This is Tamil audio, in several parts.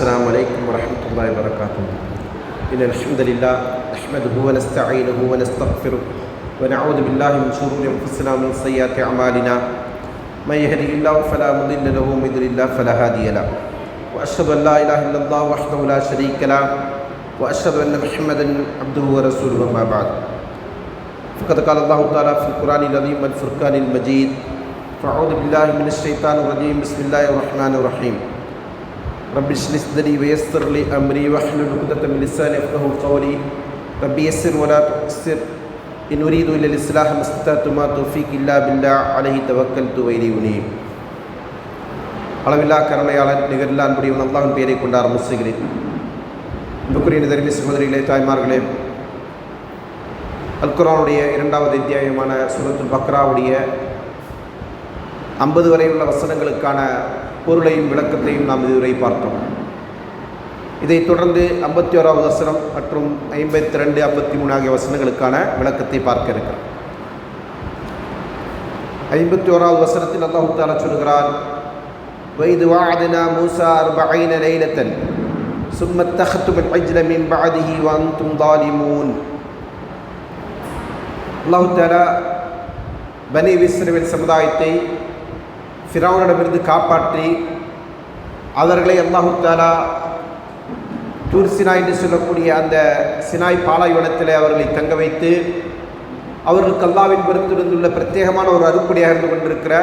السلام عليكم ورحمة الله وبركاته. إن الحمد لله نحمده ونستعينه ونستغفره ونعوذ بالله من شرور أنفسنا ومن سيئات أعمالنا. من يهده الله فلا مضل له ومن يضلل الله فلا هادي له. وأشهد أن لا إله إلا الله وحده لا شريك له وأشهد أن محمدا عبده ورسوله أما بعد. فقد قال الله تعالى في القرآن العظيم والفرقان المجيد فأعوذ بالله من الشيطان الرجيم. بسم الله الرحمن الرحيم. رب اشرح لي صدري ويسر لي أمري واحلل عقدة من لساني يفقهوا قولي رب يسر ولا تؤسر إن أريد إلا الإصلاح ما استطعت ما توفيق إلا بالله عليه توكلت وإليه أنيب அளவில்லா கருணையாளன் நிகரில்லா அன்புடையவன் அல்லாஹின் பெயரை கொண்டு ஆரம்பிச்சுகிறேன் அன்புக்குரிய நிதர்மி சகோதரிகளே தாய்மார்களே அல்குரானுடைய இரண்டாவது அத்தியாயமான சுரத்துல் பக்ராவுடைய ஐம்பது வரை உள்ள வசனங்களுக்கான பொருளையும் விளக்கத்தையும் நாம் இதுவரை பார்த்தோம். இதைத் தொடர்ந்து ஐம்பத்தி ஓராவது வசனம் மற்றும் ஐம்பத்தி ரெண்டு ஐம்பத்தி மூணு ஆகிய வசனங்களுக்கான விளக்கத்தை பார்க்க இருக்கிறோம். ஐம்பத்தி ஓராவது வசனத்தில் அல்லாஹுத்தாரா சொல்கிறான் வைது வாதினா மூசார் أربعين ليلة சும்மத் اتخذتم العجل من بعده وأنتم ظالمون الله تعالى பனி இஸ்ரேல் சமுதாயத்தை ஃபிரௌனிடமிருந்து காப்பாற்றி அவர்களை அல்லாஹு தாலா தூர் சினாய் என்று சொல்லக்கூடிய அந்த சினாய் பாலைவனத்தில் அவர்களை தங்க வைத்து அவர்களுக்கு அல்லாவின் பெருந்திருந்துள்ள பிரத்யேகமான ஒரு அறுப்படியாக இருந்து கொண்டிருக்கிற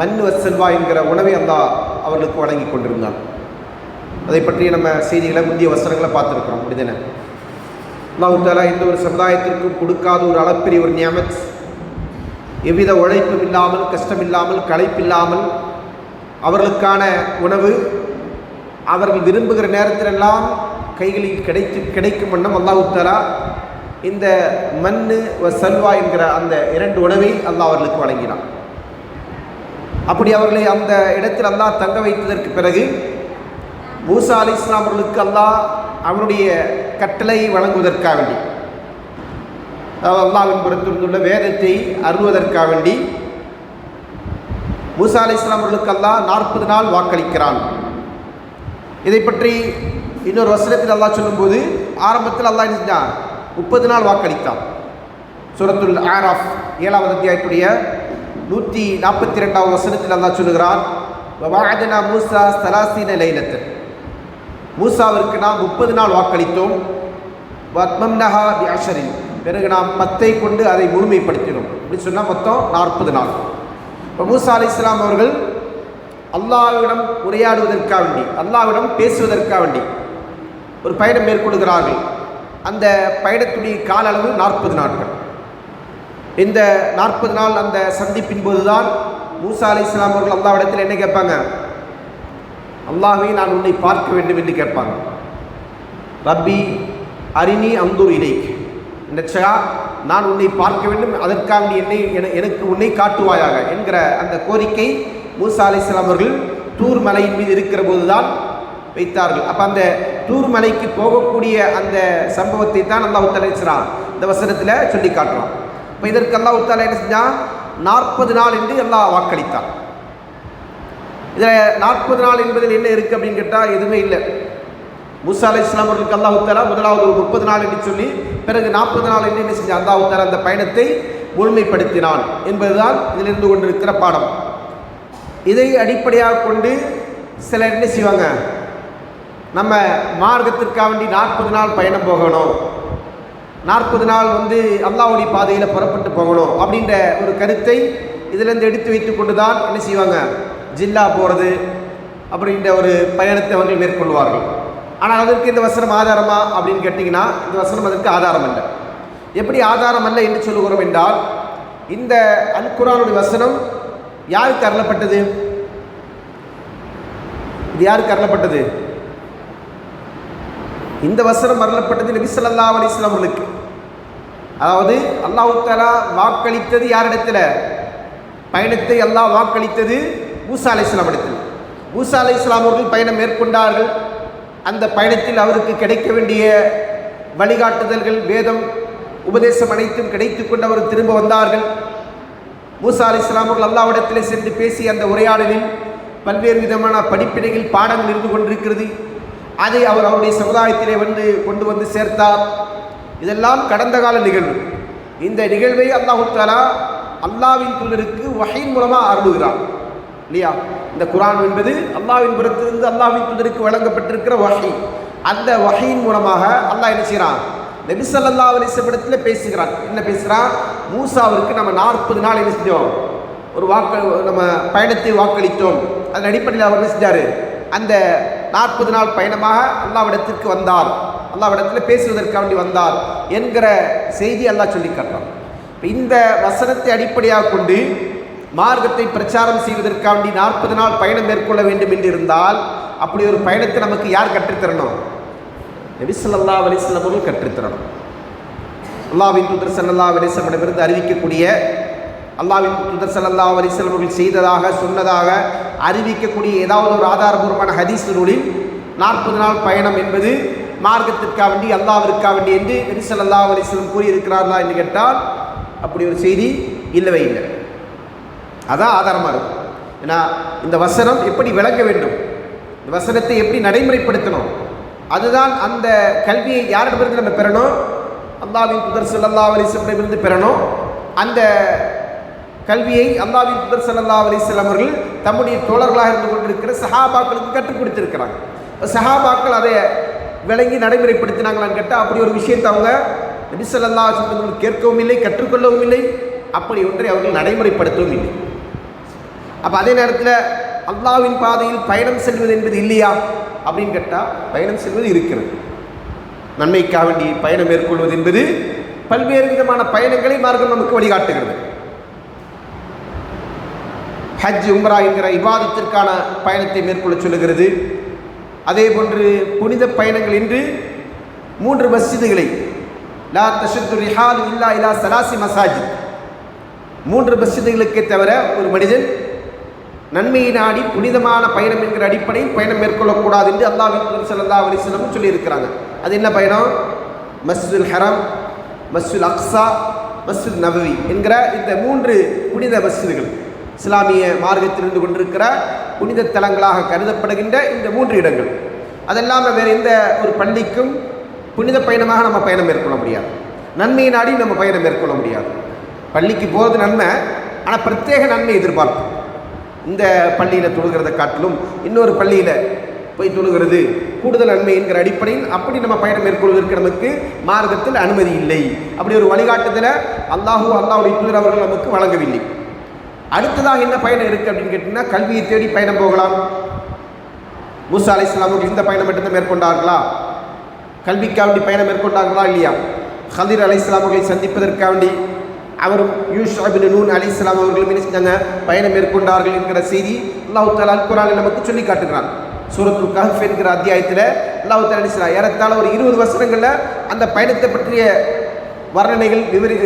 மண் வசல்வா என்கிற உணவை அல்லாஹ் அவர்களுக்கு வழங்கி கொண்டிருந்தான். அதை பற்றி நம்ம செய்திகளை முந்தைய வசனங்களை பார்த்துருக்குறோம். அப்படிதானே அல்லாஹு தாலா எந்த ஒரு சமுதாயத்திற்கும் கொடுக்காத ஒரு அளப்பெரிய ஒரு நியமத் எவ்வித உழைப்பும் இல்லாமல் கஷ்டமில்லாமல் களைப்பில்லாமல் அவர்களுக்கான உணவு அவர்கள் விரும்புகிற நேரத்திலெல்லாம் கைகளில் கிடைத்து கிடைக்கும் வண்ணம் அல்லாஹு இந்த மண் செல்வா என்கிற அந்த இரண்டு உணவை அல்லாஹ் அவர்களுக்கு வழங்கினான். அப்படி அவர்களை அந்த இடத்தில் அல்லாஹ் தங்க வைத்ததற்கு பிறகு மூசா அலி இஸ்லாம் அவர்களுக்கு அல்லாஹ் அவனுடைய கட்டளை வழங்குவதற்காக வேண்டி அல்லாவின் புறத்திலிருந்துள்ள வேதத்தை அருள்வதற்காக வேண்டி மூசா அலி இஸ்லாமர்களுக்கு அல்லாஹ் நாற்பது நாள் வாக்களிக்கிறான். இதை பற்றி இன்னொரு வசனத்தில் அல்லாஹ் சொல்லும்போது ஆரம்பத்தில் அல்லாஹ் என்ன முப்பது நாள் வாக்களித்தான். சுரத்துல் ஆராஃப் ஏழாவது அத்தியாயத்துடைய நூற்றி நாற்பத்தி ரெண்டாவது வசனத்தில் அல்லாஹ் சொல்லுகிறான் மூசா சலாசீன லைலத்தன். மூசாவிற்கு நாம் முப்பது நாள் வாக்களித்தோம். வத்மம்னஹா பியாஷரின் பிறகு நாம் பத்தை கொண்டு அதை முழுமைப்படுத்தினோம். அப்படின்னு சொன்னால் மொத்தம் நாற்பது நாள். இப்போ மூசா அலி இஸ்லாம் அவர்கள் அல்லாவிடம் உரையாடுவதற்காக வேண்டி அல்லாவிடம் பேசுவதற்காக வேண்டி ஒரு பயணம் மேற்கொள்கிறார்கள். அந்த பயணத்துடைய கால அளவு நாற்பது நாட்கள். இந்த நாற்பது நாள் அந்த சந்திப்பின் போதுதான் மூசா அலி இஸ்லாம் அவர்கள் அல்லாவிடத்தில் என்ன கேட்பாங்க? அல்லாஹை நான் உன்னை பார்க்க வேண்டும் என்று கேட்பாங்க. ரப்பி அரிணி அந்தூர் இலைக்கு. நச்சா நான் உன்னை பார்க்க வேண்டும். அதற்காக நீ என்னை எனக்கு உன்னை காட்டுவாயாக என்கிற அந்த கோரிக்கை மூசா அலி இஸ்லாம் அவர்கள் தூர் மலையின் மீது இருக்கிற போதுதான் வைத்தார்கள். அப்போ அந்த தூர் மலைக்கு போகக்கூடிய அந்த சம்பவத்தை தான் அல்லாஹு தலைச்சுறான் இந்த வசனத்தில் சொல்லி காட்டுறான். இப்போ இதற்கு அல்லாஹு தாலா என்ன செஞ்சான்? நாற்பது நாள் என்று எல்லாம் வாக்களித்தான். இதில் நாற்பது நாள் என்பதில் என்ன இருக்குது அப்படின்னு கேட்டால் எதுவுமே இல்லை. முசா அலி இஸ்லாம் அவர்களுக்கு அல்லாஹு தாலா முதலாவது ஒரு முப்பது நாள் என்று சொல்லி பிறகு நாற்பது நாள் என்ன செஞ்ச அல்லாஹு தாலா அந்த பயணத்தை முழுமைப்படுத்தினான் என்பதுதான் இதிலிருந்து கொண்டிருக்கிற பாடம். இதை அடிப்படையாக கொண்டு சிலர் என்ன செய்வாங்க? நம்ம மார்க்கத்திற்காக வேண்டி நாற்பது நாள் பயணம் போகணும். நாற்பது நாள் வந்து அல்லாவுடைய பாதையில் புறப்பட்டு போகணும் அப்படின்ற ஒரு கருத்தை இதிலேருந்து எடுத்து வைத்து கொண்டு தான் என்ன செய்வாங்க? ஜில்லா போகிறது அப்படின்ற ஒரு பயணத்தை அவர்கள் மேற்கொள்வார்கள். ஆனால் அதற்கு இந்த வசனம் ஆதாரமா அப்படின்னு கேட்டிங்கன்னா இந்த வசனம் அதற்கு ஆதாரம் அல்ல எப்படி ஆதாரம் அல்ல என்று சொல்லுகிறோம் என்றால் இந்த அல் குரானுடைய வசனம் யாருக்கு அருளப்பட்டது? இது யாருக்கு அருளப்பட்டது? இந்த வசனம் அருளப்பட்டது நபி சொல்லா அலிஸ்லாம் அவர்களுக்கு. அதாவது அல்லாஹு தாலா வாக்களித்தது யாரிடத்தில்? பயணத்தை அல்லாஹ் வாக்களித்தது மூசா அலி இஸ்லாம் இடத்தில். மூசா அலி இஸ்லாம் அவர்கள் பயணம் மேற்கொண்டார்கள். அந்த பயணத்தில் அவருக்கு கிடைக்க வேண்டிய வழிகாட்டுதல்கள் வேதம் உபதேசம் அனைத்தும் கிடைத்து கொண்டு அவர் திரும்ப வந்தார்கள். மூசா அலி இஸ்லாம் அல்லாவிடத்தில் சென்று பேசி அந்த உரையாடலில் பல்வேறு விதமான படிப்பினையில் பாடங்கள் இருந்து கொண்டிருக்கிறது. அதை அவர் அவருடைய சமுதாயத்திலே வந்து கொண்டு வந்து சேர்த்தார். இதெல்லாம் கடந்த கால நிகழ்வு. இந்த நிகழ்வை அல்லாஹு தாலா அல்லாவின் தூதருக்கு வகையின் மூலமாக அருளுகிறார் இல்லையா? இந்த குரான் என்பது அல்லாவின் புறத்திலிருந்து அல்லாவின் தூதருக்கு வழங்கப்பட்டிருக்கிற வகை அந்த வகையின் மூலமாக அல்லாஹ் என்ன செய்கிறான்? நபி அலிசபடத்தில் பேசுகிறான். என்ன பேசுகிறான்? மூசாவிற்கு நம்ம நாற்பது நாள் என்ன செஞ்சோம்? ஒரு வாக்கு நம்ம பயணத்தை வாக்களித்தோம். அதன் அடிப்படையில் அவர் என்ன செஞ்சார்? அந்த நாற்பது நாள் பயணமாக அல்லாவிடத்திற்கு வந்தார். அல்லாவிடத்தில் பேசுவதற்காக வேண்டி வந்தார் என்கிற செய்தி அல்லாஹ் சொல்லி காட்டுறான். இந்த வசனத்தை அடிப்படையாக கொண்டு மார்க்கத்தை பிரச்சாரம் செய்வதற்காக வேண்டி நாற்பது நாள் பயணம் மேற்கொள்ள வேண்டும் என்று இருந்தால் அப்படி ஒரு பயணத்தை நமக்கு யார் கற்றுத்தரணும்? நபிசல்லா ஸல்லல்லாஹு அவர்கள் கற்றுத்தரணும். அல்லாஹ்வின் தூதர் சல்லா அலைஹி அறிவிக்கக்கூடிய அல்லாஹ்வின் தூதர் சல்லா அலைஹி அவர்கள் செய்ததாக சொன்னதாக அறிவிக்கக்கூடிய ஏதாவது ஒரு ஆதாரபூர்வமான ஹதீஸ் நூலில் நாற்பது நாள் பயணம் என்பது மார்க்கத்திற்காக வேண்டி அல்லாவிற்காக வேண்டி என்று நபி ஸல்லல்லாஹு கூறியிருக்கிறார்களா என்று கேட்டால் அப்படி ஒரு செய்தி இல்லவே இல்லை. அதான் ஆதாரமாக இருக்கும். ஏன்னா இந்த வசனம் எப்படி விளங்க வேண்டும்? இந்த வசனத்தை எப்படி நடைமுறைப்படுத்தணும்? அதுதான் அந்த கல்வியை யாரிடமிருந்து நம்ம பெறணும்? அல்லாவின் புதர் சல்லா அலிஸ்லமிருந்து பெறணும். அந்த கல்வியை அல்லாவின் புதர் சல்லா அலிஸ்லாம் அவர்கள் தம்முடைய தோழர்களாக இருந்து கொண்டிருக்கிற சஹாபாக்களுக்கு கற்றுக் கொடுத்துருக்கிறாங்க. சஹாபாக்கள் அதை விளங்கி நடைமுறைப்படுத்தினாங்களான்னு கேட்டால் அப்படி ஒரு விஷயத்தை அவங்க நபிசல்லா ஸல்லல்லாஹு கேட்கவும் இல்லை கற்றுக்கொள்ளவும் இல்லை. அப்படி ஒன்றை அவர்கள் நடைமுறைப்படுத்தவும் இல்லை. அப்போ அதே நேரத்தில் அல்லாவின் பாதையில் பயணம் செல்வது என்பது இல்லையா? அப்படின்னு கேட்டால் பயணம் செல்வது இருக்கிறது. நன்மைக்காக வேண்டி பயணம் மேற்கொள்வது என்பது பல்வேறு விதமான பயணங்களை மார்க்கம் நமக்கு வழிகாட்டுகிறது. ஹஜ் உம்ரா என்கிற விவாதத்திற்கான பயணத்தை மேற்கொள்ள சொல்லுகிறது. அதே போன்று புனித பயணங்கள் என்று மூன்று மஸ்ஜிதுகளை லா தஷத்து ரிஹால் இல்லா இலா சலாசி மசாஜித். மூன்று மஸ்ஜிதுகளுக்கே தவிர ஒரு மனிதன் நன்மையை நாடி புனிதமான பயணம் என்கிற அடிப்படையில் பயணம் மேற்கொள்ளக்கூடாது என்று அல்லாஹ் சல்லா அலிஸ்லமும் சொல்லியிருக்கிறாங்க. அது என்ன பயணம்? மஸ்ஜுல் ஹரம் மஸ்ஜுல் அக்ஸா மஸ்ஜித் நபவி என்கிற இந்த மூன்று புனித மஸ்ஜிதுகள் இஸ்லாமிய மார்க்கத்தில் இருந்து கொண்டிருக்கிற புனித தலங்களாக கருதப்படுகின்ற இந்த மூன்று இடங்கள். அதெல்லாமல் வேறு எந்த ஒரு பள்ளிக்கும் புனித பயணமாக நம்ம பயணம் மேற்கொள்ள முடியாது. நன்மையை நாடி நம்ம பயணம் மேற்கொள்ள முடியாது. பள்ளிக்கு போகிறது நன்மை ஆனால் பிரத்யேக நன்மை எதிர்பார்ப்போம் இந்த பள்ளியில் தொழுகிறத காட்டிலும் இன்னொரு பள்ளியில் போய் தொழுகிறது. கூடுதல் நன்மை என்கிற அடிப்படையில் அப்படி நம்ம பயணம் மேற்கொள்வதற்கு நமக்கு மார்க்கத்தில் அனுமதி இல்லை. அப்படி ஒரு வழிகாட்டுதலை அல்லாஹூ அல்லாஹுடைய தூதர் அவர்கள் நமக்கு வழங்கவில்லை. அடுத்ததாக என்ன பயணம் இருக்குது அப்படின்னு கேட்டிங்கன்னா கல்வியை தேடி பயணம் போகலாம். மூசா அலை இஸ்லாமுக்கு இந்த பயணம் மட்டும்தான் மேற்கொண்டார்களா? கல்விக்காக வேண்டி பயணம் மேற்கொண்டார்களா இல்லையா? ஹதீர் அலி இஸ்லாமுகளை சந்திப்பதற்காக வேண்டி அவரும் யூஷாபின் நூன் அலி இஸ்லாம் அவர்களும் என்ன செஞ்சாங்க? பயணம் மேற்கொண்டார்கள் என்கிற செய்தி அல்லாஹு தாலா குரானில் நமக்கு சொல்லி காட்டுகிறான். சூரத்துல் கஹஃப் என்கிற அத்தியாயத்தில் அல்லாஹு தாலா அலிஸ்லாம் ஏறத்தாழ ஒரு இருபது வருஷங்களில் அந்த பயணத்தை பற்றிய வர்ணனைகள் விவரி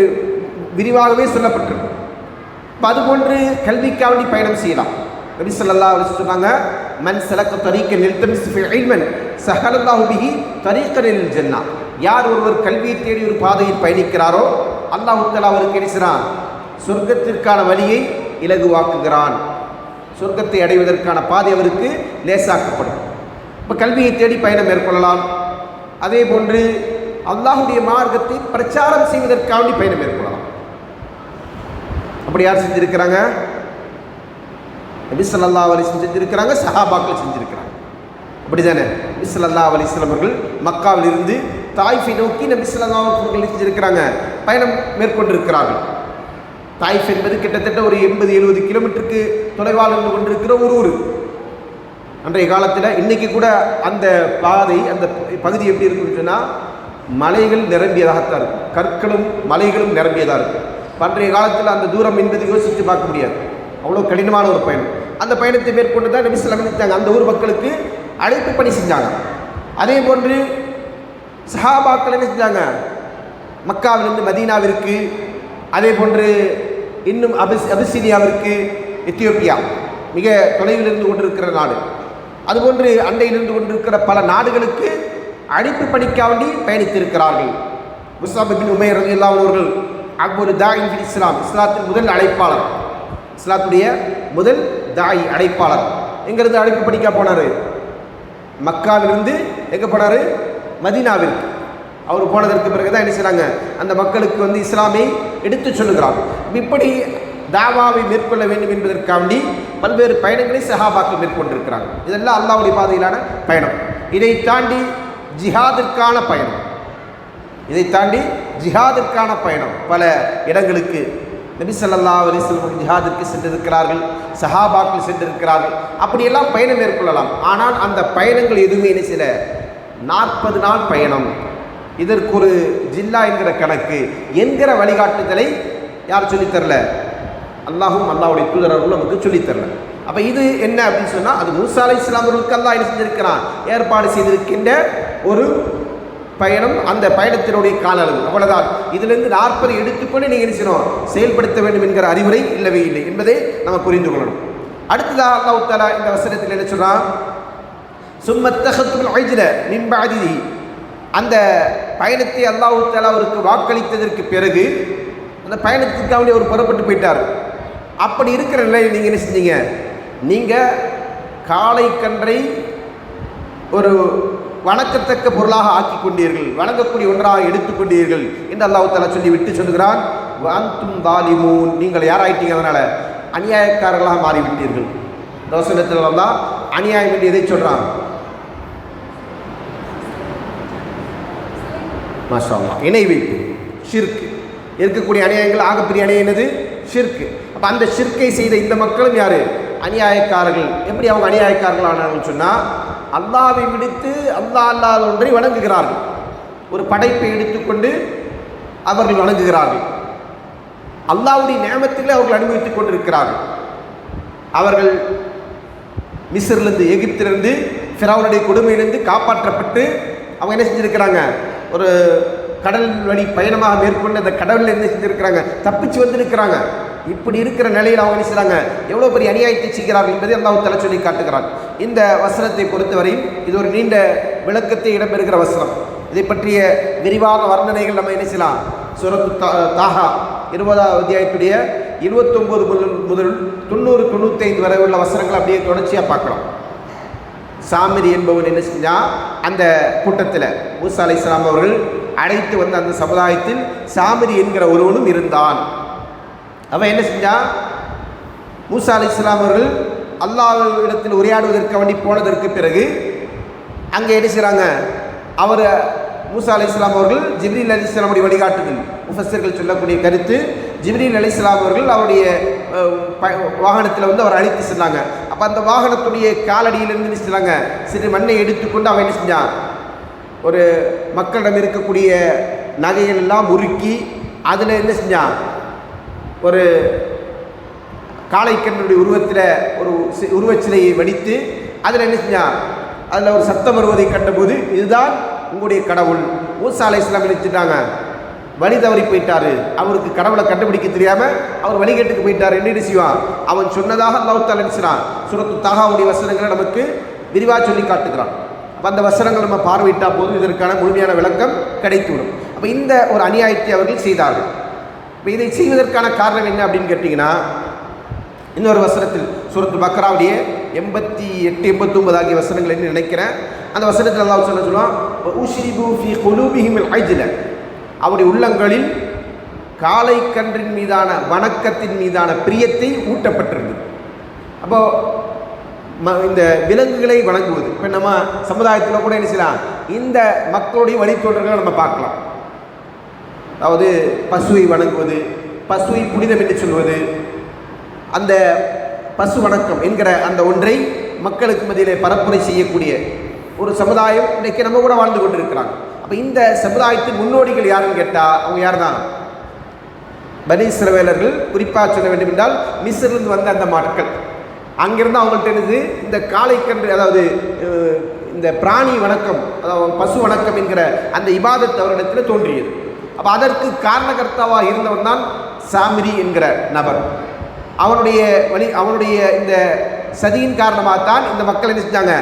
விரிவாகவே சொல்லப்பட்டிருக்கு. இப்போ அதுபோன்று கல்விக்காவடி பயணம் செய்யலாம். நபி சொல்லல்லா அவர் சொன்னாங்க மன் சலக்க தரீக்க நிறுத்தம் ஃபி இல்மன் சஹலல்லாஹு பிஹி தரீக்கன் இல் ஜன்னா. யார் ஒருவர் கல்வியை தேடி ஒரு பாதையில் பயணிக்கிறாரோ அல்லாஹ் அவருக்கு என்ன சொர்க்கத்திற்கான வழியை இலகுவாக்குகிறான். சொர்க்கத்தை அடைவதற்கான பாதை அவருக்கு லேசாக்கப்படும். இப்போ கல்வியை தேடி பயணம் மேற்கொள்ளலாம். அதே போன்று அல்லாஹுடைய மார்க்கத்தை பிரச்சாரம் செய்வதற்காக வேண்டி பயணம் மேற்கொள்ளலாம். அப்படி யார் செஞ்சிருக்கிறாங்க? நபி ஸல்லல்லாஹு அலைஹி செஞ்சிருக்கிறாங்க சஹாபாக்கள் செஞ்சிருக்கிறாங்க. அப்படி தானே நபி ஸல்லல்லாஹு அவர்கள் மக்காவில் இருந்து தாய்ஃபை நோக்கி நபி ஸல்லல்லாஹு அலைஹி அவர்கள் செஞ்சிருக்கிறாங்க பயணம் மேற்கொண்டிருக்கிறார்கள். தாய்ஃப் என்பது கிட்டத்தட்ட ஒரு எண்பது எழுபது கிலோமீட்டருக்கு தொலைவால் இருந்து கொண்டிருக்கிற ஒரு ஊர். அன்றைய காலத்தில் இன்னைக்கு கூட அந்த பாதை அந்த பகுதி எப்படி இருக்குன்னா மலைகள் நிரம்பியதாகத்தான் இருக்கும். கற்களும் மலைகளும் நிரம்பியதாக இருக்கும். பன்றைய காலத்தில் அந்த தூரம் என்பது யோசித்து பார்க்க முடியாது. அவ்வளோ கடினமான ஒரு பயணம். அந்த பயணத்தை மேற்கொண்டு தான் நபி ஸல்லல்லாஹு அந்த ஊர் மக்களுக்கு அழைப்பு பணி செஞ்சாங்க. அதே போன்று சஹாபாக்கள் என்ன செஞ்சாங்க? மக்காவிலிருந்து மதீனாவிற்கு அதே போன்று இன்னும் அபிஸ் அபிசீனியாவிற்கு எத்தியோப்பியா மிக தொலைவில் இருந்து கொண்டிருக்கிற நாடு. அதுபோன்று அண்டையிலிருந்து கொண்டிருக்கிற பல நாடுகளுக்கு அழைப்பு பணிக்காண்டி வேண்டி பயணித்திருக்கிறார்கள். முஸ்லாப் உமேர் ரலி அவர்கள் அக்பர் தாயின் இஸ்லாம் இஸ்லாத்தின் முதல் அழைப்பாளர். இஸ்லாத்துடைய முதல் தாய் அழைப்பாளர். எங்கிருந்து அழைப்பு படிக்க போனார்? மக்காவிலிருந்து எங்கே போனார்? மதினாவிற்கு. அவர் போனதற்கு பிறகு தான் என்ன செய்கிறாங்க அந்த மக்களுக்கு வந்து இஸ்லாமை எடுத்து சொல்லுகிறார். இப்படி தாவாவை மேற்கொள்ள வேண்டும் என்பதற்காண்டி பல்வேறு பயணங்களை சஹாபாக்கள் மேற்கொண்டிருக்கிறாங்க. இதெல்லாம் அல்லாவுடைய பாதையிலான பயணம். இதை தாண்டி ஜிஹாதிற்கான பயணம். இதை தாண்டி ஜிஹாதிற்கான பயணம். பல இடங்களுக்கு நபி ஸல்லல்லாஹு அலைஹி ஜிஹாதிற்கு சென்றிருக்கிறார்கள். சஹாபாக்கள் சென்றிருக்கிறார்கள். அப்படியெல்லாம் பயணம் மேற்கொள்ளலாம். ஆனால் அந்த பயணங்கள் எதுவுமே என்ன சில நாற்பது நாள் பயணம். இதற்கு ஒரு ஜில்லா என்கிற கணக்கு என்கிற வழிகாட்டுதலை யார் சொல்லித்தரல அல்லாஹும் அல்லாவுடைய தூதரர்களும் நமக்கு சொல்லித்தரல அப்போ இது என்ன அப்படின்னு சொன்னால் அது மூசா அலை இஸ்லாமர்களுக்கு அல்லா என்ன செஞ்சிருக்கிறான்? ஏற்பாடு செய்திருக்கின்ற ஒரு பயணம் அந்த பயணத்தினுடைய கால அளவு அவ்வளவுதான். இதிலிருந்து நாற்பது எடுத்துக்கொண்டு நீங்கள் என்ன செய்யணும்? செயல்படுத்த வேண்டும் என்கிற அறிவுரை இல்லவே இல்லை என்பதை நம்ம புரிந்து கொள்ளணும். அடுத்ததாக அல்லாஹ் தாலா இந்த வசனத்தில் என்ன சொன்னால் சும்மத்தகத்துல் ஐஜில மின்பாதி அந்த பயணத்தை அல்லாஹு தாலா அவருக்கு வாக்களித்ததற்கு பிறகு அந்த பயணத்துக்காக அவர் புறப்பட்டு போயிட்டார். அப்படி இருக்கிற நிலையில் நீங்கள் என்ன செஞ்சீங்க? நீங்கள் காளை கன்றை ஒரு வணக்கத்தக்க பொருளாக ஆக்கி கொண்டீர்கள். வணங்கக்கூடிய ஒன்றாக எடுத்துக்கொண்டீர்கள் என்று அல்லாஹு தாலா சொல்லி விட்டு சொல்லுகிறான். வாந்தும் தாலிமூன் நீங்கள் யாராயிட்டீங்க அதனால்? அநியாயக்காரர்களாக மாறிவிட்டீர்கள். தோசனத்தில் தான் அநியாயம் என்று எதை சொல்கிறான் மாஷாமா இணை வைப்பு ஷிர்க். இருக்கக்கூடிய அநியாயங்கள் ஆகப்பெரிய அநியாயம் என்னது? ஷிர்க்கு அப்போ அந்த ஷிர்க்கை செய்த இந்த மக்களும் யார்? அநியாயக்காரர்கள். எப்படி அவங்க அநியாயக்காரர்கள் ஆனாங்கன்னு சொன்னால் அல்லாவை விடுத்து அல்லாஹ் அல்லாத ஒன்றை வணங்குகிறார்கள். ஒரு படைப்பை எடுத்துக்கொண்டு அவர்கள் வணங்குகிறார்கள். அல்லாவுடைய நேமத்தில் அவர்கள் அனுபவித்துக் கொண்டிருக்கிறார்கள். அவர்கள் மிஸ்ரிலிருந்து எகிப்திலிருந்து ஃபிரௌனுடைய கொடுமையிலிருந்து காப்பாற்றப்பட்டு அவங்க என்ன செஞ்சுருக்கிறாங்க? ஒரு கடல் வழி பயணமாக மேற்கொண்டு அந்த கடவுள் என்ன செஞ்சுருக்கிறாங்க தப்பிச்சு வந்திருக்கிறாங்க. இப்படி இருக்கிற நிலையில் அவங்க என்ன செய்கிறாங்க எவ்வளோ பெரிய அநியாயத்தை செய்கிறார்கள் என்பதை அல்லாஹ் தலை சொல்லி காட்டுகிறார் இந்த வசனத்தை பொறுத்தவரையும் இது ஒரு நீண்ட விளக்கத்தை இடம்பெறுகிற வசனம். இதை பற்றிய விரிவான வர்ணனைகள் நம்ம என்ன செய்யலாம்? சுரத்து தா- தாஹா இருபதாவது அத்தியாயத்துடைய இருபத்தொம்போது முதல் முதல் தொண்ணூறு தொண்ணூத்தைந்து வரை உள்ள வசனங்கள் அப்படியே தொடர்ச்சியாக பார்க்கலாம். சாமிரி என்பவன் என்ன செஞ்சான் அந்த கூட்டத்தில் மூசா அலை இஸ்லாம் அவர்கள் அழைத்து வந்த அந்த சமுதாயத்தில் சாமிரி என்கிற ஒருவனும் இருந்தான். அவன் என்ன செஞ்சான் மூசா அலி இஸ்லாம் அவர்கள் அல்லாஹ்விடத்தில் உரையாடுவதற்கு வேண்டி போனதற்கு பிறகு அங்கே என்ன செய்கிறாங்க அவர் மூசா அலி இஸ்லாம் அவர்கள் ஜிப்ரீல் அலி இஸ்லாமுடைய வழிகாட்டுதல் முஃபஸர்கள் சொல்லக்கூடிய கருத்து ஜிப்ரீல் அலி இஸ்லாம் அவர்கள் அவருடைய வாகனத்தில் வந்து அவர் அழைத்து சென்றாங்க. அப்போ அந்த வாகனத்துடைய காலடியிலிருந்து என்ன செஞ்சாங்க? சிறு மண்ணை எடுத்துக்கொண்டு அவன் என்ன செஞ்சான்? ஒரு மக்களிடம் இருக்கக்கூடிய நகைகள் எல்லாம் உருக்கி அதில் என்ன செஞ்சான்? ஒரு காளைக்கண்ணுடைய உருவத்தில் ஒரு உருவச்சிலையை வடித்து அதில் என்ன செஞ்சான்? அதில் ஒரு சத்தம் வருவதை கண்டபோது இதுதான் உங்களுடைய கடவுள். மூசா அலை இஸ்லாம் நினைச்சிட்டாங்க வழி தவறி போயிட்டாரு. அவருக்கு கடவுளை கண்டுபிடிக்க தெரியாமல் அவர் வழிகேட்டுக்கு போயிட்டார். என்று என்ன செய்வான் அவன் சொன்னதாக அல்லாஹ் நினைச்சினான் சுரத்து தாகாவுடைய வசனங்களை நமக்கு விரிவாக சொல்லி காட்டுகிறான். அப்போ அந்த வசனங்கள் நம்ம பார்வையிட்டா போதும். இதற்கான முழுமையான விளக்கம் கிடைத்துவிடும். அப்போ இந்த ஒரு அநியாயத்தை அவர்கள் செய்தார்கள். இப்போ இதை செய்வதற்கான காரணம் என்ன அப்படின்னு கேட்டிங்கன்னா இன்னொரு வசனத்தில் சுரத்து பக்ராவுடைய எண்பத்தி எட்டு எண்பத்தொம்பது ஆகிய வசனங்கள் என்று நினைக்கிறேன்? அந்த வசனத்தில் அல்லாஹ் சொல்ல சொல்லுவான் அவருடைய உள்ளங்களில் காலை கன்றின் மீதான வணக்கத்தின் மீதான பிரியத்தை ஊட்டப்பட்டிருந்தது. அப்போ ம இந்த விலங்குகளை வணங்குவது. இப்போ நம்ம சமுதாயத்தில் கூட என்ன செய்யலாம்? இந்த மக்களுடைய வழித்தோன்றல்களை நம்ம பார்க்கலாம். அதாவது பசுவை வணங்குவது பசுவை புனிதம் என்று சொல்வது அந்த பசு வணக்கம் என்கிற அந்த ஒன்றை மக்களுக்கு மத்தியிலே பரப்புரை செய்யக்கூடிய ஒரு சமுதாயம் இன்றைக்கு நம்ம கூட வாழ்ந்து கொண்டிருக்கிறாங்க. அப்போ இந்த சமுதாயத்தின் முன்னோடிகள் யாருன்னு கேட்டால் அவங்க யார் தான் பனீஸ்ரவேலர்கள் குறிப்பாக சொல்ல வேண்டும் என்றால் மிஸ்ரிலிருந்து வந்த அந்த மக்கள் அங்கிருந்து அவங்கள்ட்ட என்னது இந்த காளைக்கன்று அதாவது இந்த பிராணி வணக்கம் அதாவது பசு வணக்கம் என்கிற அந்த இபாதத் அவரிடத்தில் தோன்றியது. அப்போ அதற்கு காரணகர்த்தாவாக இருந்தவன் தான் சாமிரி என்கிற நபர். அவனுடைய வழி அவனுடைய இந்த சதியின் காரணமாக தான் இந்த மக்கள் என்ன செஞ்சாங்க?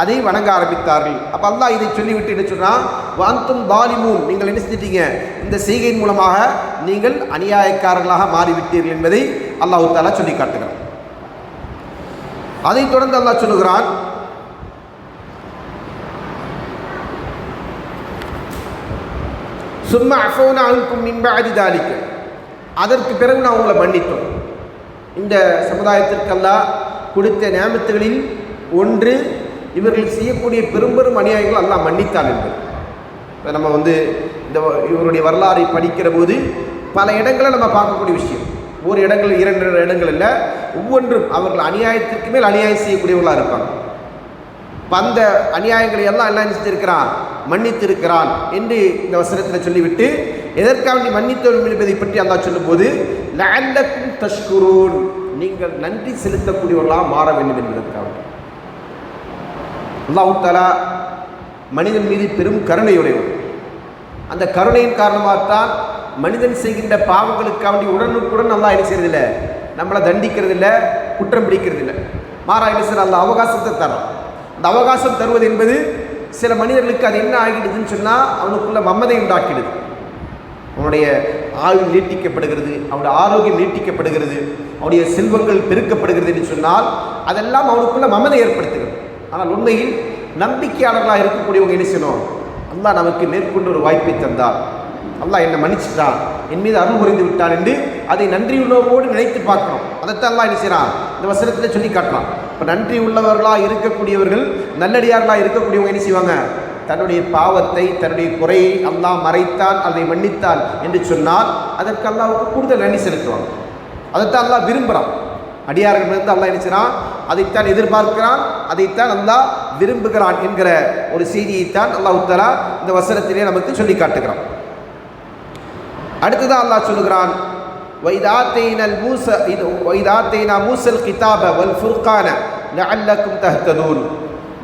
அதை வணங்க ஆரம்பித்தார்கள். அப்போ அல்லா இதை சொல்லிவிட்டு என்ன சொன்னால் வாந்தும் தாலிமூன் நீங்கள் என்ன செஞ்சிட்டீங்க? இந்த செய்கையின் மூலமாக நீங்கள் அநியாயக்காரர்களாக மாறிவிட்டீர்கள் என்பதை அல்லாஹு தாலா சொல்லி காட்டுகிறான். அதைத் தொடர்ந்து அல்லாஹ் சொல்லுகிறான் சும்மா அஃபோனா அழுக்கும் மின்பாதி தாலிக்கு அதற்கு பிறகு நான் உங்களை மன்னித்தோம். இந்த சமுதாயத்திற்கெல்லாம் கொடுத்த நியமத்துகளில் ஒன்று இவர்கள் செய்யக்கூடிய பெரும் பெரும் அநியாயங்கள் எல்லாம் மன்னித்தான் என்பது இப்போ நம்ம வந்து இந்த இவருடைய வரலாறை படிக்கிற போது பல இடங்களை நம்ம பார்க்கக்கூடிய விஷயம். ஒரு இடங்கள் இரண்டு இடங்கள் இல்லை ஒவ்வொன்றும் அவர்கள் அநியாயத்திற்கு மேல் அநியாயம் செய்யக்கூடியவர்களாக இருப்பாங்க. அந்த அநியாயங்களை எல்லாம் எல்லாம் என்ன செஞ்சிருக்கிறான் மன்னித்திருக்கிறான் என்று இந்த வசனத்தில் சொல்லிவிட்டு எதற்காக நீ மன்னித்தோம் என்பதை பற்றி அந்த சொல்லும்போது லஅல்லக்கும் தஷ்குரூன். நீங்கள் நன்றி செலுத்தக்கூடியவர்களாக மாற வேண்டும் என்பதற்காக. அல்லாஹ் தஆலா மனிதன் மீது பெரும் கருணையுடையவர் அந்த கருணையின் காரணமாகத்தான் மனிதன் செய்கின்ற பாவங்களுக்காண்டி உடனுக்குடன் நல்லா என்ன செய்யறதில்ல நம்மளை தண்டிக்கிறது இல்லை குற்றம் பிடிக்கிறது இல்லை மாறா என்ன செய்யற அந்த அவகாசத்தை தரும் அந்த அவகாசம் தருவது என்பது சில மனிதர்களுக்கு அது என்ன ஆகிடுதுன்னு சொன்னால் அவனுக்குள்ள மம்மதை உண்டாக்கிடுது. அவனுடைய ஆயுள் நீட்டிக்கப்படுகிறது அவனுடைய ஆரோக்கியம் நீட்டிக்கப்படுகிறது அவனுடைய செல்வங்கள் பெருக்கப்படுகிறது என்று சொன்னால் அதெல்லாம் அவனுக்குள்ள மமதை ஏற்படுத்துகிறது. ஆனால் உண்மையில் நம்பிக்கையாளர்களாக இருக்கக்கூடியவங்க என்ன செய்யணும்? அல்லாஹ் நமக்கு மேற்கொண்டு ஒரு வாய்ப்பை தந்தார். அல்லாஹ் என்னை மன்னிச்சிட்டான். என் மீது அருள் புரிந்து விட்டான் என்று அதை நன்றியுள்ளவரோடு நினைத்து பார்க்கணும் அதைத்தான் அல்லாஹ் என்ன செய்யறான்? இந்த வசனத்தில் சொல்லி காட்டலாம் இப்போ நன்றி உள்ளவர்களாக இருக்கக்கூடியவர்கள் நல்லடியார்களாக இருக்கக்கூடியவங்க என்ன செய்வாங்க? தன்னுடைய பாவத்தை தன்னுடைய குறையை அல்லாஹ் மறைத்தான் அதை மன்னித்தான் என்று சொன்னால் அதற்கு அல்லாவுக்கு கூடுதல் நன்றி செலுத்துவாங்க அதைத்தான் அல்லாஹ் விரும்புகிறான் அடியார்களிடமிருந்து அல்லாஹ் என்ன அதைத்தான் எதிர்பார்க்கிறான் அதைத்தான் அல்லாஹ் விரும்புகிறான் என்கிற ஒரு செய்தியைத்தான் அல்லாஹ் உத்தரா இந்த வசனத்திலே நமக்கு சொல்லி காட்டுகிறான். அடுத்ததான் அல்லாஹ் சொல்லுகிறான் வைதாத்தேனல் மூச இது வைதாத்தேனா மூசல் கிதாப வல் ஃபுர்கான லஅல்லக்கும் தஹ்ததூன்.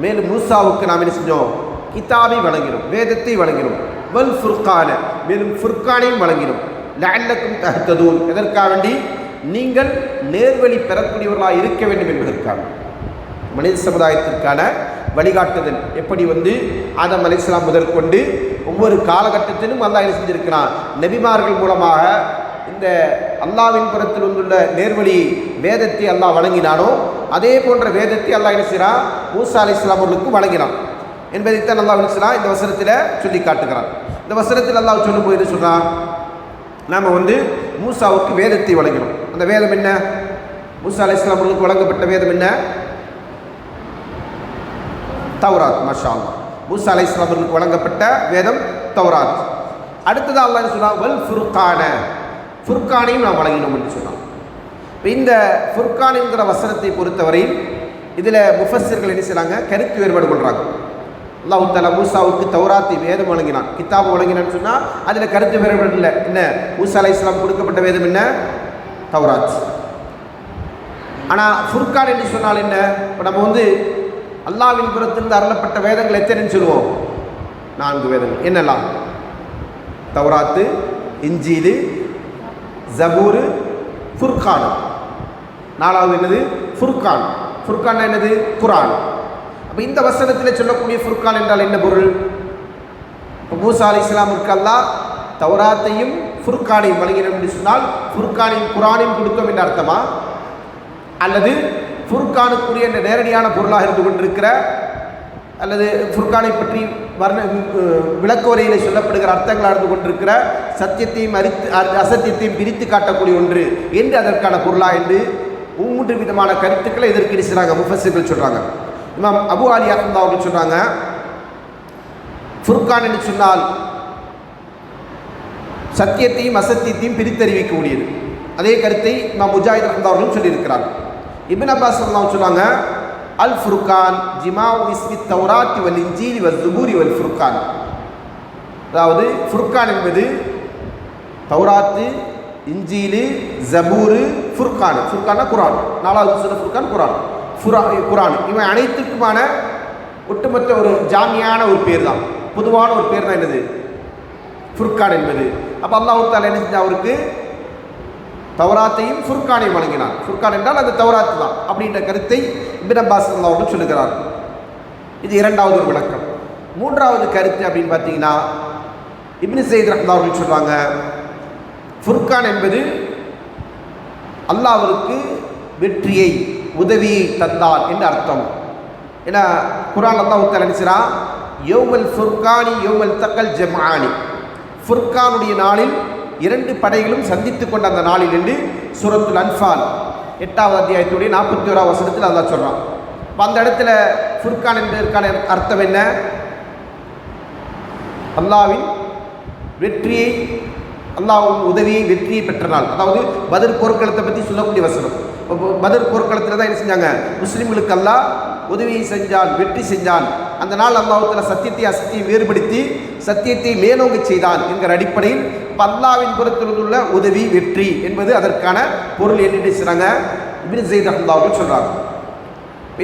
மேலும் மூசாவுக்கு நாம் என்ன செஞ்சோம்? கிதாபை வழங்கினோம் வேதத்தை வழங்கினோம் வல் ஃபுர்கான மேலும் ஃபுர்கானையும் வழங்கினோம் லஅல்லக்கும் தகுத்ததும் எதற்காக வேண்டி? நீங்கள் நேர்வழி பெறக்கூடியவர்களாக இருக்க வேண்டும் என்பதற்காக. மனித சமுதாயத்திற்கான வழிகாட்டுதல் எப்படி வந்து ஆதம் அலிஸ்லாம் முதற்கொண்டு ஒவ்வொரு காலகட்டத்திலும் அல்லாஹ் என்ன செஞ்சிருக்கிறான்? நபிமார்கள் மூலமாக இந்த அல்லாவின் புறத்தில் வந்துள்ள நேர்வழி வேதத்தை அல்லாஹ் வழங்கினானோ அதே போன்ற வேதத்தை அல்லாஹ் என்ன செய்கிறான்? மூசா அலி இஸ்லாம் அவர்களுக்கு வழங்கினான். என்பதைத்தான் அல்லாஹ் அலிஸ்லாம் இந்த வசனத்தில் சொல்லி காட்டுகிறான். இந்த வசனத்தில் அல்லாஹ் சொல்லும்போது என்ன சொல்கிறான் நாம் வந்து மூசாவுக்கு வேதத்தை வழங்கினோம் அந்த வேதம் என்ன? மூசா அலி இஸ்லாம் அவர்களுக்கு வழங்கப்பட்ட வேதம் என்ன? தௌராத் மஷா அல்லாஹ் மூசா அலை அவர்களுக்கு வழங்கப்பட்ட வேதம் தௌராத். அடுத்ததாக அல்லாஹ் என்ன வல் ஃபுர்கான. ஃபுர்கானையும் நாம் வழங்கினோம் என்று சொன்னான் இந்த ஃபுர்கான் என்கிற வசனத்தை பொறுத்தவரையில் இதில் முஃபஸர்கள் என்ன செய்கிறாங்க கருத்து வேறுபாடு கொள்கிறாங்க அல்லாஹ் தலா மூசாவுக்கு தௌராத்தி வேதம் வழங்கினான். கித்தாபு வழங்கினான்னு சொன்னால் அதில் கருத்து வேறுபாடு இல்லை. என்ன? மூசா அலை இஸ்லாம் கொடுக்கப்பட்ட வேதம் என்ன? தௌராத். ஆனால் ஃபுர்கான் என்று சொன்னால் என்ன? இப்போ நம்ம வந்து அல்லாவின் புறத்திலிருந்து அருளப்பட்ட வேதங்கள் எத்தனைன்னு சொல்லுவோம்? நான்கு வேதங்கள். என்னெல்லாம்? தௌராத்து இஞ்சீது ஜபூரு ஃபுர்கான். நாலாவது என்னது? ஃபுர்கான். ஃபுர்கான் என்னது? குரான் அப்போ இந்த வசனத்தில் சொல்லக்கூடிய ஃபுர்கான் என்றால் என்ன பொருள்? இப்போ மூசா அலி இஸ்லாமிற்கு அல்லா தௌராத்தையும் ஃபுர்கானையும் வழங்கினோம் என்று சொன்னால் ஃபுர்கானையும் குரானையும் கொடுத்தோம் என்று அர்த்தமா? அல்லது ஃபுர்கானுக்குரிய என்ற நேரடியான பொருளாக இருந்து கொண்டிருக்கிற அல்லது ஃபுர்கானை பற்றி வர்ண விளக்க உரையில் சொல்லப்படுகிற அர்த்தங்களாக இருந்து கொண்டிருக்கிற சத்தியத்தையும் அரித்து அசத்தியத்தையும் பிரித்து காட்டக்கூடிய ஒன்று என்று அதற்கான பொருளா என்று மூன்று விதமான கருத்துக்களை இதற்கு இருக்கிறாங்க முஃபஸர்கள் சொல்கிறாங்க இமாம் அபு அலி அஹமதா அவர்கள் சொன்னாங்க. ஃபுர்கான் என்று சொன்னால் சத்தியத்தையும் அசத்தியத்தையும் பிரித்தறிவிக்கக்கூடியது. அதே கருத்தை இமாம் முஜாஹித் அஹமதா அவர்களும் சொல்லியிருக்கிறார். இபின் அப்பாஸ் அல்லாஹ் சொன்னாங்க அல் ஃபுர்கான் ஜிமா இஸ்மி தௌராத்தி வல் இஞ்சீலி வல் ஜுபூரி வல் ஃபுர்கான். அதாவது ஃபுர்கான் என்பது தௌராத்து இஞ்சீலு ஜபூரு ஃபுர்கான். ஃபுர்கான்னா குரான். நாலாவது சொல்ல ஃபுர்கான் குரான். ஃபுரா குரான். இவன் அனைத்துக்குமான ஒட்டுமொத்த ஒரு ஜாமியான ஒரு பேர் தான் பொதுவான ஒரு பேர் தான் என்னது? ஃபுர்கான் என்பது. அப்போ அல்லாஹ் தாலா என்ன செஞ்சா அவருக்கு? தௌராத்தையும் ஃபுர்கானையும் வழங்கினார் ஃபுர்கான் என்றால் அது தௌராத்து தான் அப்படின்ற கருத்தை இபின் அப்பாஸ் அல்லாஹ் அவர்கள் சொல்லுகிறார். இது இரண்டாவது ஒரு விளக்கம். மூன்றாவது கருத்து அப்படின்னு பார்த்தீங்கன்னா இப்னு சயீத் ரஹ்மா அவர்கள் சொல்கிறாங்க ஃபுர்கான் என்பது அல்லாஹ்விற்கு வெற்றியை உதவியை தந்தார் என்று அர்த்தம். ஏன்னா குரான் அல்லாஹ் நினைச்சிரா யோமல் ஃபுர்கானி யோமல் தக்கல் ஜமானி ஃபுர்கானுடைய நாளில் இரண்டு படைகளும் சந்தித்து கொண்ட அந்த நாளில் என்று சுரத்துல் அன்ஃபால் எட்டாவது அத்தியாயத்துடைய நாற்பத்தி ஓராவது வருஷத்தில் அதான் சொல்கிறான் அந்த இடத்துல ஃபுர்கான் என்பதற்கான அர்த்தம் என்ன? அல்லாவின் வெற்றியை அல்லாஹும் உதவியை வெற்றியை பெற்ற நாள். அதாவது பதில் போர்க்களத்தை பற்றி சொல்லக்கூடிய வசனம். இப்போ போர்க்களத்தில் தான் என்ன செஞ்சாங்க? முஸ்லீம்களுக்கு அல்லாஹ் உதவியை செஞ்சான் வெற்றி செஞ்சான். அந்த நாள் அல்லாஹத்தில் சத்தியத்தை அசத்தியை வேறுபடுத்தி சத்தியத்தை மேலோங்க செய்தான் என்கிற அடிப்படையில் பல்லாவின் அல்லாவின் புறத்தில் உள்ள உதவி வெற்றி என்பது அதற்கான பொருள் என்னென்னு செய்கிறாங்க இபின் ஜெயித் அல்லாஹ் சொல்கிறாங்க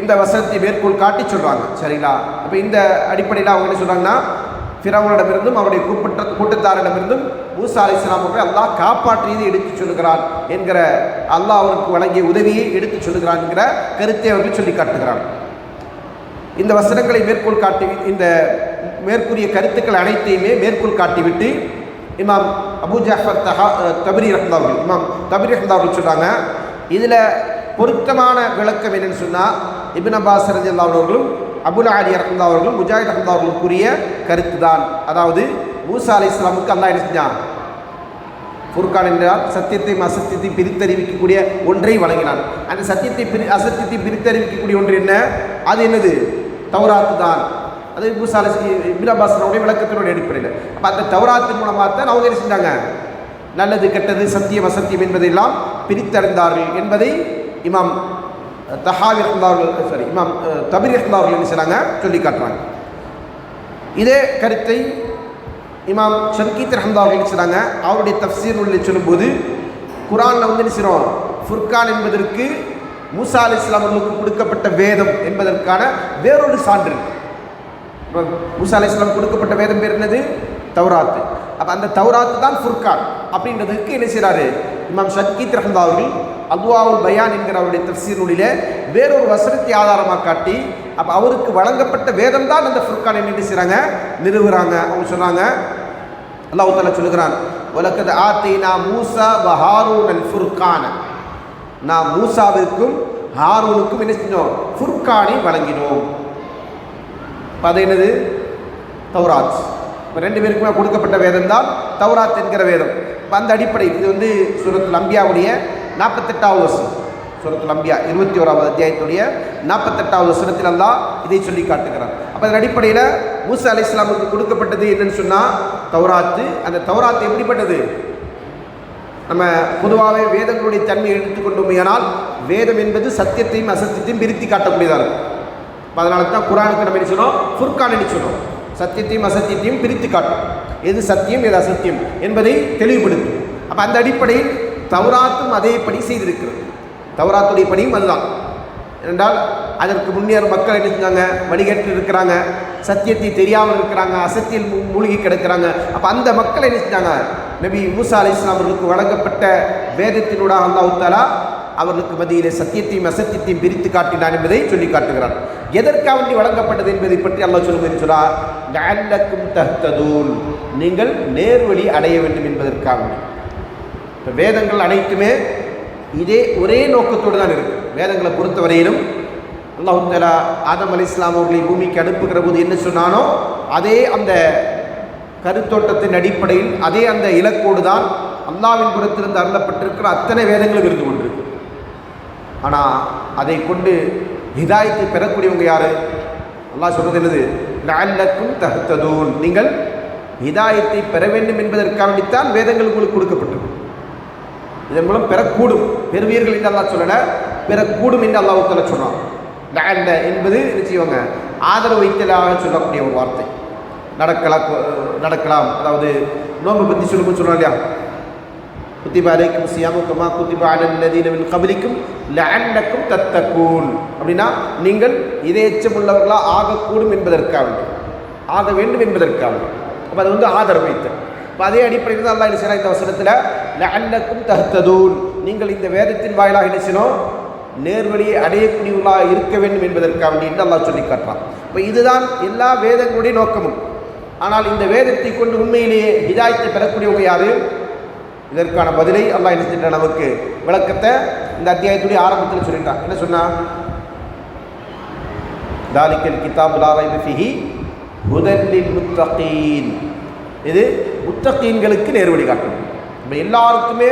இந்த வசனத்தை மேற்கோள் காட்டி சொல்கிறாங்க சரிங்களா? அப்போ இந்த அடிப்படையில் அவங்க என்ன சொல்கிறாங்கன்னா ஃபிரவனிடமிருந்தும் அவருடைய கூப்பிட்ட கூட்டத்தாரிடமிருந்தும் மூசா அலி இஸ்லாமுக்கு அல்லாஹ் காப்பாற்றியதை எடுத்து சொல்லுகிறான் என்கிற அல்லாஹ் அவருக்கு வழங்கிய உதவியை எடுத்து சொல்லுகிறான் என்கிற கருத்தை அவர்கள் சொல்லி காட்டுகிறான். இந்த வசனங்களை மேற்கோள் காட்டி இந்த மேற்கூறிய கருத்துக்கள் அனைத்தையுமே மேற்கோள் காட்டிவிட்டு இமாம் அபு ஜாஃபர் தஹா தபிரி ரஹ்மதா அவர்கள் இமாம் தபிரி ரஹ்மதா அவர்கள் சொல்கிறாங்க இதில் பொருத்தமான விளக்கம் என்னன்னு சொன்னால் இபின் அப்பாஸ் ரஜல்லா அவர்களும் அபுல் ஆலி ரஹ்மதா அவர்களும் முஜாஹித் ரஹ்மதா அவர்களும் கூறிய கருத்து தான் அதாவது மூசா அலி இஸ்லாமுக்கு அல்லா என்ன செஞ்சான்? ஃபுர்கான் என்றால் சத்தியத்தையும் அசத்தியத்தையும் பிரித்தறிவிக்கக்கூடிய ஒன்றை வழங்கினான். அந்த சத்தியத்தை பிரி அசத்தியத்தை பிரித்தறிவிக்கக்கூடிய ஒன்று என்ன? அது என்னது? தௌராத்து தான். அது மூசா அலி இபின் அப்பாஸனுடைய விளக்கத்தினுடைய அடிப்படையில். அப்போ அந்த தௌராத்தின் மூலமாக தான் அவங்க என்ன செஞ்சாங்க? நல்லது கெட்டது சத்தியம் அசத்தியம் என்பதையெல்லாம் பிரித்தறிந்தார்கள் என்பதை இமாம் தஹாவி ரஹ்மாவர்கள் சாரி இமாம் தபிர் ரஹ்மாவர்கள் என்ன செய்கிறாங்க சொல்லி காட்டுறாங்க. இதே கருத்தை இமாம் ஷர்கீத் ரஹம்தா அவர்கள் சொல்கிறாங்க அவருடைய தஃசீர் உள்ள சொல்லும்போது குரானில் வந்து என்ன செய்கிறோம் ஃபுர்கான் என்பதற்கு மூசா அலி இஸ்லாம் அவர்களுக்கு கொடுக்கப்பட்ட வேதம் என்பதற்கான வேறொரு சான்று மூசா அலி இஸ்லாம் கொடுக்கப்பட்ட வேதம் பேர் என்னது? தௌராத்து. அப்போ அந்த தௌராத்து தான் ஃபுர்கான் அப்படின்றதுக்கு என்ன செய்கிறாரு இமாம் ஷக்கீத் ரஹம்தா அவர்கள் அல்வாவுல் பயான் என்கிற அவருடைய தஃசீருடைய வேறொரு வசனத்தை ஆதாரமாக காட்டி அப்போ அவருக்கு வழங்கப்பட்ட வேதம் தான் அந்த ஃபுர்கான் என்ன செய்கிறாங்க நிறுவுறாங்க. அவங்க சொன்னாங்க அல்லாஹ் தாலா சொல்லுகிறான் உலகது ஆத்தைனா மூசா பஹாரூன் அல் ஃபுர்கான. நான் மூசாவிற்கும் ஹாரூனுக்கும் என்ன செஞ்சோம்? ஃபுர்கானை வழங்கினோம். இப்போ அது என்னது? தௌராத். இப்போ ரெண்டு பேருக்குமே கொடுக்கப்பட்ட வேதம் தான் தௌராத் என்கிற வேதம். அந்த அடிப்படை இது வந்து சூரத்துல் அம்பியாவுடைய நாற்பத்தெட்டாவது வருஷம் சூரத்துல் அம்பியா இருபத்தி ஓராவது அத்தியாயத்துடைய நாற்பத்தெட்டாவது வசனத்தில் அல்லாஹ் இதை சொல்லி காட்டுகிறான் அப்போ அதன் அடிப்படையில் மூசா அலி இஸ்லாமுக்கு கொடுக்கப்பட்டது என்னன்னு சொன்னால் தௌராத்து. அந்த தௌராத்து எப்படிப்பட்டது? நம்ம பொதுவாகவே வேதங்களுடைய தன்மையை எடுத்துக்கொண்டோமையானால் வேதம் என்பது சத்தியத்தையும் அசத்தியத்தையும் பிரித்து காட்டக்கூடியதாக இருக்கும். அப்ப அதனால தான் குரானுக்கு நம்ம என்ன சொன்னோம்? ஃபுர்கான் என்ன சொன்னோம். சத்தியத்தையும் அசத்தியத்தையும் பிரித்து காட்டும். எது சத்தியம் எது அசத்தியம் என்பதை தெளிவுபடுத்தும். அப்போ அந்த அடிப்படையில் தௌராத்தும் அதேபடி செய்திருக்கிறது. தவறாத்துடைய பணியும் அதுதான். என்றால் அதற்கு முன்னேற மக்கள் என்ன செஞ்சாங்க? இருக்கிறாங்க. சத்தியத்தை தெரியாமல் இருக்கிறாங்க. அசத்தியில் மூ- மூழ்கி கிடக்கிறாங்க. அப்போ அந்த மக்கள் என்ன செஞ்சாங்க? நபி மூசா அலி இஸ்லாம் அவர்களுக்கு வழங்கப்பட்ட வேதத்தினூடாக அல்லாஹாலா அவர்களுக்கு மத்தியிலே சத்தியத்தையும் அசத்தியத்தையும் பிரித்து காட்டினான் என்பதை சொல்லி காட்டுகிறான். எதற்காக வேண்டி வழங்கப்பட்டது என்பதை பற்றி அல்லாஹ் சொல்லுவது சொன்னார் லஅல்லக்கும் தஹ்ததூன். நீங்கள் நேர்வழி அடைய வேண்டும் என்பதற்காக. இப்போ வேதங்கள் அனைத்துமே இதே ஒரே நோக்கத்தோடு தான் இருக்கு. வேதங்களை பொறுத்தவரையிலும் அல்லாஹுத்தலா ஆதம் அலி இஸ்லாம் அவர்களை பூமிக்கு அனுப்புகிற போது என்ன சொன்னானோ அதே அந்த கருத்தோட்டத்தின் அடிப்படையில் அதே அந்த இலக்கோடு தான் அல்லாவின் புறத்திலிருந்து அருளப்பட்டிருக்கிற அத்தனை வேதங்களும் இருந்து கொண்டிருக்கு. ஆனால் அதை கொண்டு ஹிதாயத்தை பெறக்கூடியவங்க யார்? அல்லாஹ் சொல்வது என்னது? லஅல்லக்கும் தகுத்ததூன் நீங்கள் ஹிதாயத்தை பெற வேண்டும் என்பதற்காக வேதங்கள் உங்களுக்கு கொடுக்கப்பட்டிருக்கு. இதன் மூலம் பெறக்கூடும். பெறுவீர்கள் என்று அல்லாஹ் சொல்லலை பெறக்கூடும் என்று அல்லா தஆலா சொன்னான் லஅல்ல என்பது என்ன செய்வாங்க? ஆதரவு வைத்தலாக சொல்லக்கூடிய ஒரு வார்த்தை. நடக்கலாம் நடக்கலாம். அதாவது நோன்பு பற்றி சொல்லும்போது சொல்கிறோம் இல்லையா? குத்திபாலைக்கும் அலைக்கும் சியாமு கமா குத்திப அலல்லதீன தத்த கபலிக்கும் தத்தக்கூன் அப்படின்னா நீங்கள் இதேச்சம் உள்ளவர்களாக ஆகக்கூடும் என்பதற்காக ஆக வேண்டும் என்பதற்காக அப்போ அது வந்து ஆதரவு வைத்தல். இப்போ அதே அடிப்படையில் தான் அல்லாஹ் என்ன செய்யலாம் இந்த வசனத்தில் லஅல்லக்கும் தஹ்ததூன். நீங்கள் இந்த வேதத்தின் வாயிலாக என்ன செய்யணும்? நேர்வழியை அடையக்கூடியவர்களாக இருக்க வேண்டும் என்பதற்காக வேண்டி என்று சொல்லி காட்டுறான். இப்போ இதுதான் எல்லா வேதங்களுடைய நோக்கமும். ஆனால் இந்த வேதத்தை கொண்டு உண்மையிலேயே ஹிதாயத்தை பெறக்கூடியவங்க யாரு? இதற்கான பதிலை அல்லாஹ் என்ன செஞ்சிட்டான் நமக்கு விளக்கத்தை இந்த அத்தியாயத்துடைய ஆரம்பத்தில் சொல்லிட்டான். என்ன சொன்னான் தாலிக்கல் கிதாபு லா ஃபிஹி ஹுதன் லில் முத்தகீன். இது முத்தகீன்களுக்கு நேர்வழி காட்டும். நம்ம எல்லாருக்குமே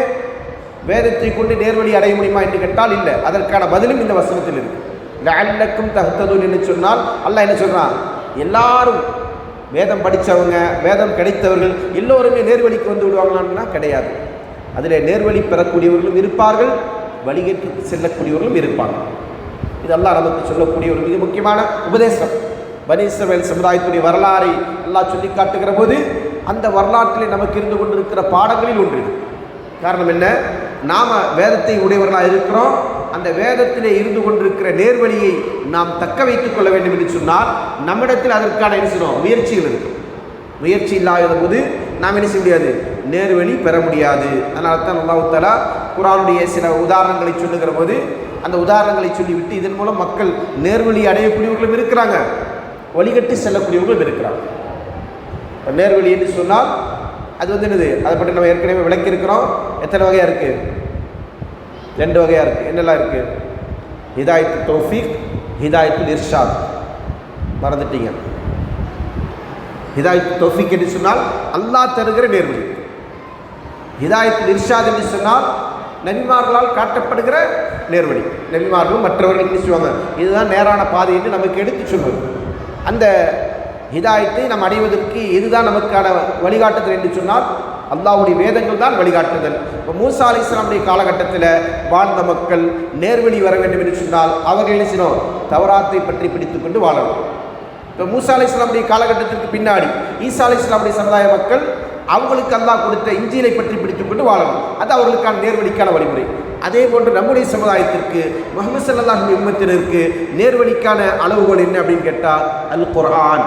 வேதத்தை கொண்டு நேர்வழி அடைய முடியுமா என்று கேட்டால் இல்லை. அதற்கான பதிலும் இந்த வசனத்தில் இருக்கு. லஅல்லக்கும் தகுத்ததும் என்று சொன்னால் அல்ல என்ன சொல்கிறான் எல்லாரும் வேதம் படித்தவங்க வேதம் கிடைத்தவர்கள் எல்லோருமே நேர்வழிக்கு வந்து விடுவாங்களான்னா கிடையாது. அதில் நேர்வழி பெறக்கூடியவர்களும் இருப்பார்கள் வழிகேட்டு செல்லக்கூடியவர்களும் இருப்பார்கள் இதெல்லாம் நமக்கு சொல்லக்கூடிய ஒரு மிக முக்கியமான உபதேசம். பனீஸ்வரல் சமுதாயத்துடைய வரலாறை எல்லாம் சொல்லி காட்டுகிற போது அந்த வரலாற்றில் நமக்கு இருந்து கொண்டிருக்கிற பாடங்களில் ஒன்று காரணம் என்ன? நாம் வேதத்தை உடையவர்களாக இருக்கிறோம். அந்த வேதத்திலே இருந்து கொண்டிருக்கிற நேர்வழியை நாம் தக்க வைத்துக் கொள்ள வேண்டும் என்று சொன்னால் நம்மிடத்தில் அதற்கான என்ன செய்யணும் முயற்சிகள் இருக்கும் முயற்சி இல்லாத போது நாம் என்ன செய்ய முடியாது? நேர்வழி பெற முடியாது. அதனால தான் அல்லாஹ் குரானுடைய சில உதாரணங்களை சொல்லுகிற போது அந்த உதாரணங்களை சொல்லிவிட்டு இதன் மூலம் மக்கள் நேர்வழி அடையக்கூடியவர்களும் இருக்கிறாங்க. வழிகட்டி செல்லக்கூடியவர்களும் இருக்கிறாங்க. நேர்வழி என்று சொன்னால் அது வந்து என்னது? அதை பற்றி நம்ம ஏற்கனவே விளக்கி இருக்கிறோம் எத்தனை வகையாக இருக்குது ரெண்டு வகையாக இருக்குது என்னெல்லாம் இருக்குது ஹிதாயத்து தௌஃபீக் ஹிதாயத்து இர்ஷாத். மறந்துட்டீங்க. ஹிதாயத்து தௌஃபீக் என்று சொன்னால் அல்லாஹ் தருகிற நேர்வழி. ஹிதாயத்து இர்ஷாத் என்று சொன்னால் நபிமார்களால் காட்டப்படுகிற நேர்வழி. நபிமார்களும் மற்றவர்கள் என்ன செய்வாங்க? இதுதான் நேரான பாதை என்று நமக்கு எடுத்து சொல்வது. அந்த ஹிதாயத்தை நாம் அடைவதற்கு இதுதான் நமக்கான வழிகாட்டுதல் என்று சொன்னால் அல்லாவுடைய வேதங்கள் தான் வழிகாட்டுதல். இப்போ மூசா அலி இஸ்லாமுடைய காலகட்டத்தில் வாழ்ந்த மக்கள் நேர்வழி வர வேண்டும் என்று சொன்னால் அவர்கள் என்ன செய்யணும்? தவராத்தை பற்றி பிடித்துக்கொண்டு வாழணும். இப்போ மூசா அலி இஸ்லாமுடைய காலகட்டத்திற்கு பின்னாடி ஈசா அலி இஸ்லாமுடைய சமுதாய மக்கள் அவங்களுக்கு அல்லாஹ் கொடுத்த இஞ்சினை பற்றி பிடித்துக்கொண்டு வாழணும். அது அவர்களுக்கான நேர்வழிக்கான வழிமுறை. அதே போன்று நம்முடைய சமுதாயத்திற்கு முகமது சல்லாஹ் உம்மத்தினருக்கு நேர்வழிக்கான அளவுகள் என்ன அப்படின்னு கேட்டால் அல் குர்ஆன்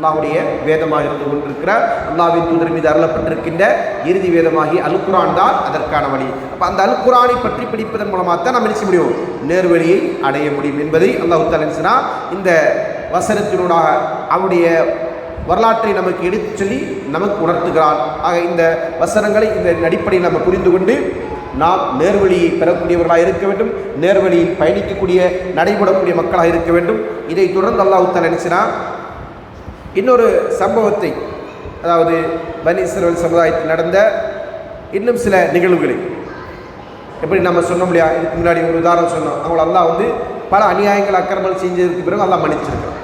அல்லாவுடைய வேதமாக இருந்து கொண்டிருக்கிறார். அல்லாவின் தூதர் மீது அருளப்பட்டிருக்கின்ற இறுதி வேதமாகி அல்குரான் தான் அதற்கான வழி. அப்போ அந்த அல்குரானை பற்றி பிடிப்பதன் மூலமாக தான் நம்ம நினைச்ச முடியும்? நேர்வழியை அடைய முடியும் என்பதை அல்லாஹ் தாலா இந்த வசனத்தினூடாக அவருடைய வரலாற்றை நமக்கு எடுத்துச் சொல்லி நமக்கு உணர்த்துகிறான். ஆக இந்த வசனங்களை இந்த அடிப்படையில் நம்ம புரிந்து கொண்டு நாம் நேர்வழியை பெறக்கூடியவர்களாக இருக்க வேண்டும். நேர்வழியில் பயணிக்கக்கூடிய நடைபெறக்கூடிய மக்களாக இருக்க வேண்டும். இதை தொடர்ந்து அல்லாஹ் நினைச்சினா இன்னொரு சம்பவத்தை அதாவது பனீஸ்வரன் சமுதாயத்தில் நடந்த இன்னும் சில நிகழ்வுகளை. எப்படி நம்ம சொன்ன முடியாது இதுக்கு முன்னாடி ஒரு உதாரணம் சொன்னோம். அவங்கள அல்லாஹ் வந்து பல அநியாயங்கள் அக்கிரமல் செஞ்சதுக்கு பிறகு அல்லாஹ் மன்னிச்சிருக்கிறோம்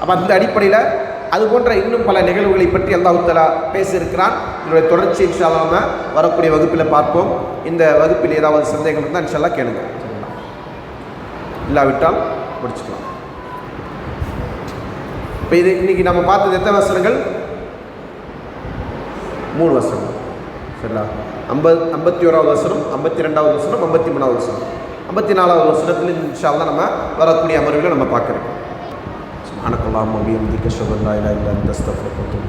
அப்போ அந்த அடிப்படையில் அது போன்ற இன்னும் பல நிகழ்வுகளை பற்றி அல்லாஹ் தலா பேசியிருக்கிறான். இதனுடைய தொடர்ச்சி இன்ஷாலாம வரக்கூடிய வகுப்பில் பார்ப்போம். இந்த வகுப்பில் ஏதாவது சந்தேகம் இருந்தால் இன்ஷால்லா கேளுங்க. சரிங்களா இல்லாவிட்டால் முடிச்சுக்கலாம். இப்போ இது இன்றைக்கி நம்ம பார்த்தது எத்தனை வசனங்கள்? மூணு வசனம். சரிங்களா? ஐம்பது ஐம்பத்தி ஓராவது வசனம் ஐம்பத்தி ரெண்டாவது வசனம் ஐம்பத்தி மூணாவது வசனம். ஐம்பத்தி நாலாவது வசனத்தில் இன்ஷா தான் நம்ம வரக்கூடிய அமர்வுகளை நம்ம பார்க்குறோம். சுப்ஹானக்கல்லாஹும்ம வபிஹம்திக அஷ்ஹது அன் லா இலாஹா இல்லா